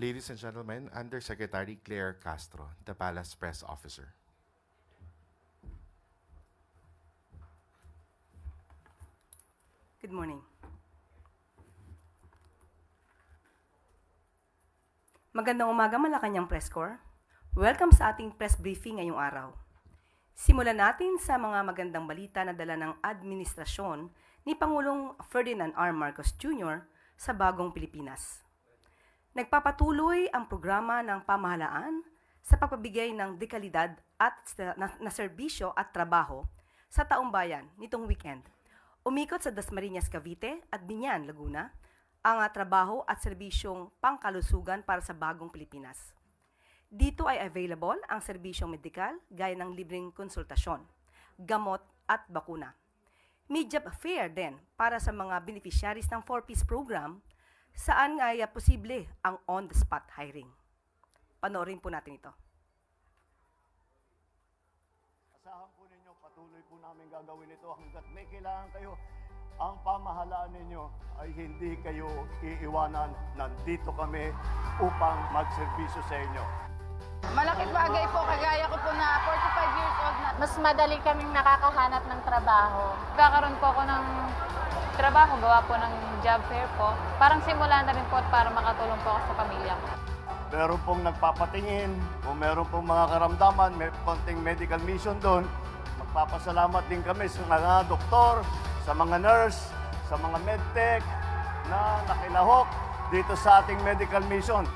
Ladies and gentlemen, Undersecretary Claire Castro, the Palace Press Officer. Good morning. Magandang umaga Malacanang Press Corps. Welcome sa ating press briefing ngayong araw. Simulan natin sa mga magandang balita na dala ng administrasyon ni Pangulong Ferdinand R. Marcos Jr. sa bagong Pilipinas. Nagpapatuloy ang programa ng pamahalaan sa pagpabigay ng dekalidad at na, na serbisyo at trabaho sa taong bayan nitong weekend. Umikot sa Dasmariñas, Cavite at Binyan, Laguna ang ah, trabaho at serbisyong pangkalusugan para sa bagong Pilipinas. Dito ay available ang serbisyong medikal gaya ng libreng konsultasyon, gamot at bakuna. May job fair din para sa mga beneficiaries ng 4-piece program saan nga ay posible ang on-the-spot hiring. Panoorin po natin ito. Asahan po ninyo, patuloy po namin gagawin ito hanggat may kailangan kayo. Ang pamahalaan ninyo ay hindi kayo iiwanan. Nandito kami upang magserbisyo sa inyo. Malaking bagay po, kagaya ko po na 45 years old na. mas madali kaming nakakahanap ng trabaho. Kakaroon po ako ng trabaho, gawa po ng job fair po. Parang simula na rin po para makatulong po ako sa pamilya ko. Meron pong nagpapatingin, kung meron pong mga karamdaman, may konting medical mission doon, magpapasalamat din kami sa mga doktor, sa mga nurse, sa mga medtech na nakilahok dito sa ating medical mission.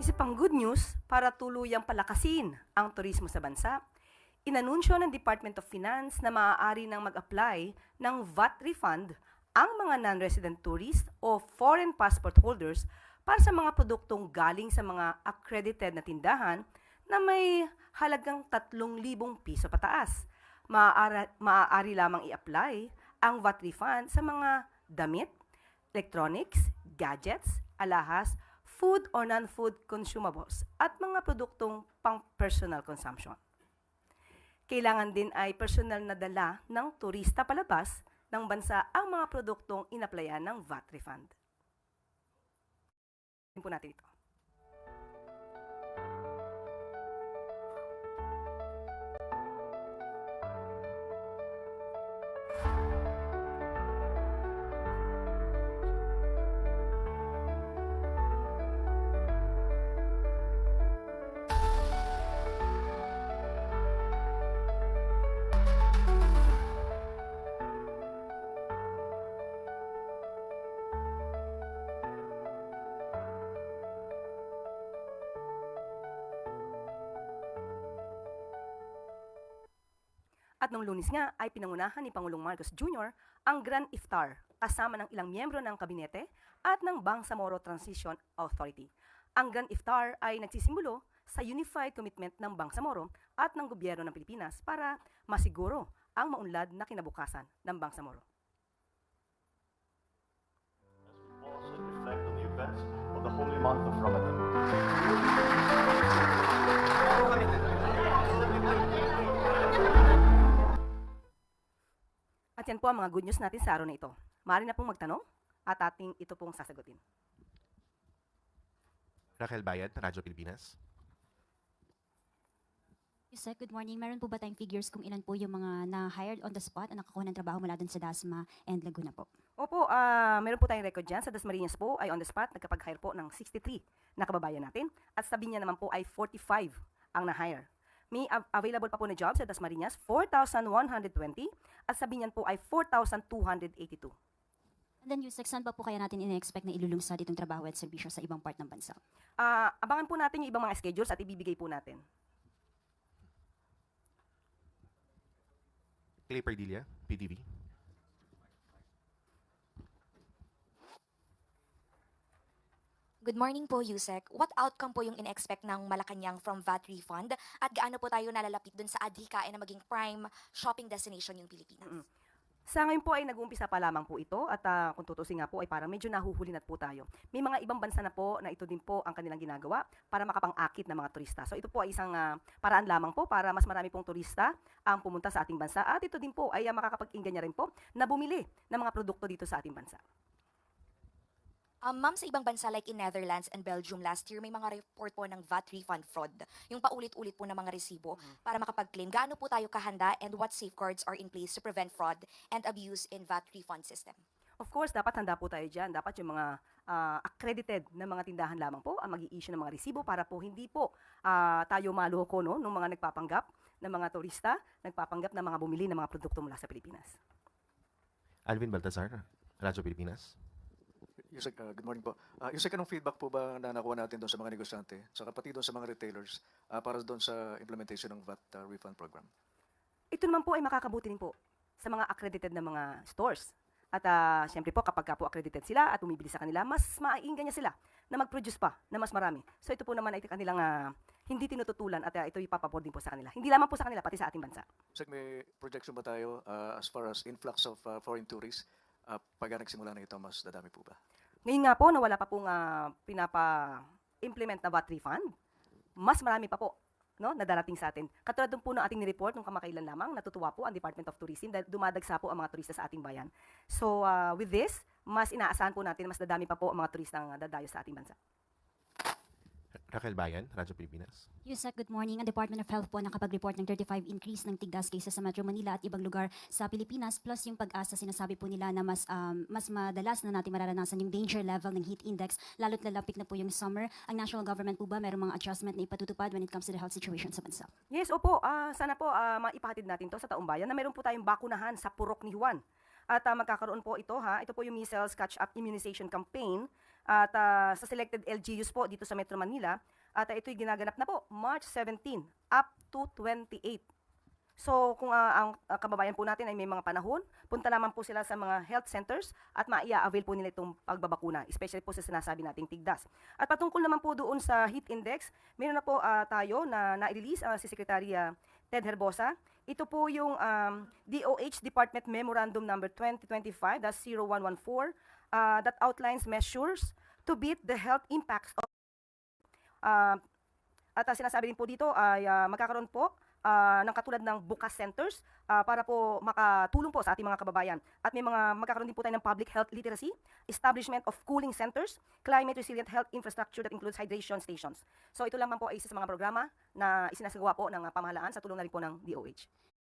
Isa pang good news para tuluyang palakasin ang turismo sa bansa, inanunsyo ng Department of Finance na maaari nang mag-apply ng VAT refund ang mga non-resident tourists o foreign passport holders para sa mga produktong galing sa mga accredited na tindahan na may halagang 3,000 piso pataas. Maaari, maaari lamang i-apply ang VAT refund sa mga damit, electronics, gadgets, alahas, food or non-food consumables at mga produktong pang-personal consumption. Kailangan din ay personal na dala ng turista palabas ng bansa ang mga produktong inaplayan ng VAT refund. Tingnan po natin ito. At nung lunis nga ay pinangunahan ni Pangulong Marcos Jr. ang Grand Iftar kasama ng ilang miyembro ng kabinete at ng Bangsamoro Transition Authority. Ang Grand Iftar ay nagsisimulo sa unified commitment ng Bangsamoro at ng gobyerno ng Pilipinas para masiguro ang maunlad na kinabukasan ng Bangsamoro. also reflect on the events of the holy month of Ramadan. At yan po ang mga good news natin sa araw na ito. Maaari na pong magtanong at ating ito pong sasagutin. Raquel Bayad, Radyo Pilipinas. Yusek, good morning. Meron po ba tayong figures kung ilan po yung mga na-hired on the spot at nakakuha ng trabaho mula dun sa Dasma and Laguna po? Opo, ah meron po tayong record dyan. Sa Dasmariñas po ay on the spot, nagkapag-hire po ng 63 na kababayan natin. At sa Binya naman po ay 45 ang na-hire. May av- available pa po na job sa Dasmariñas, 4,120. At sa Binyan po ay 4,282. And then Yusek, saan ba po kaya natin ina-expect na ilulungsad itong trabaho at serbisyo sa ibang part ng bansa? Ah, abangan po natin yung ibang mga schedules at ibibigay po natin. Clay Perdilla, PTV. Good morning po, Yusek. What outcome po yung in-expect ng Malacanang from VAT refund? At gaano po tayo nalalapit dun sa adhikain na maging prime shopping destination yung Pilipinas? Mm-mm. Sa ngayon po ay nag-uumpisa pa lamang po ito at ah, kung tutusin nga po ay parang medyo nahuhuli na po tayo. May mga ibang bansa na po na ito din po ang kanilang ginagawa para makapang-akit ng mga turista. So ito po ay isang ah, paraan lamang po para mas marami pong turista ang pumunta sa ating bansa at ito din po ay ah, makakapag-inggan rin po na bumili ng mga produkto dito sa ating bansa. Um, ma'am, sa ibang bansa like in Netherlands and Belgium last year, may mga report po ng VAT refund fraud. Yung paulit-ulit po ng mga resibo para makapag-claim. Gaano po tayo kahanda and what safeguards are in place to prevent fraud and abuse in VAT refund system? Of course, dapat handa po tayo dyan. Dapat yung mga ah, accredited na mga tindahan lamang po ang mag issue ng mga resibo para po hindi po ah, tayo maloko no, ng mga nagpapanggap ng mga turista, nagpapanggap ng mga bumili ng mga produkto mula sa Pilipinas. Alvin Baltazar, Radyo Pilipinas. Yusek, uh, good morning po. Uh, Yusek, anong feedback po ba na nakuha natin doon sa mga negosyante, sa kapatid doon sa mga retailers, uh, para doon sa implementation ng VAT uh, refund program? Ito naman po ay makakabuti rin po sa mga accredited na mga stores. At ah, syempre po, kapag ka po accredited sila at bumibili sa kanila, mas maainggan niya sila na mag-produce pa na mas marami. So ito po naman ay kanilang ah, hindi tinututulan at ah, ito ipapabor din po sa kanila. Hindi lamang po sa kanila, pati sa ating bansa. Yusek, may projection ba tayo uh, as far as influx of uh, foreign tourists uh, pag nagsimula na ito, mas dadami po ba? Ngayon nga po, na wala pa pong ah, pinapa-implement na VAT refund, mas marami pa po no, na darating sa atin. Katulad po ng ating report nung kamakailan lamang, natutuwa po ang Department of Tourism dahil dumadagsa po ang mga turista sa ating bayan. So, ah, with this, mas inaasahan po natin, mas dadami pa po ang mga turista ang dadayo sa ating bansa. Raquel Bayan, Radyo Pilipinas. Yusek, good morning. Ang Department of Health po nakapag-report ng 35 increase ng tigdas cases sa Metro Manila at ibang lugar sa Pilipinas. Plus yung pag-asa, sinasabi po nila na mas, um, mas madalas na natin mararanasan yung danger level ng heat index, lalo't lalapit na po yung summer. Ang national government po ba mayroong mga adjustment na ipatutupad when it comes to the health situation sa bansa? Yes, opo. ah, sana po ah, maipahatid natin to sa taong bayan na meron po tayong bakunahan sa Purok ni Juan. At ah, magkakaroon po ito ha. Ito po yung measles catch-up immunization campaign at ah, sa selected LGUs po dito sa Metro Manila. At ah, ito'y ginaganap na po March 17 up to 28. So kung ah, ang ah, kababayan po natin ay may mga panahon, punta naman po sila sa mga health centers at maia-avail po nila itong pagbabakuna, especially po sa sinasabi nating tigdas. At patungkol naman po doon sa heat index, meron na po ah, tayo na na-release ah, si Secretary ah, Ted Herbosa. Ito po yung um, DOH Department Memorandum number 2025-0114 ah, that outlines measures to beat the health impacts of Ah, at ah, sinasabi din po dito ay ah, magkakaroon po ah, ng katulad ng bukas centers ah, para po makatulong po sa ating mga kababayan. At may mga magkakaroon din po tayo ng public health literacy, establishment of cooling centers, climate resilient health infrastructure that includes hydration stations. So ito lamang po ay isa sa mga programa na isinasagawa po ng ah, pamahalaan sa tulong na rin po ng DOH.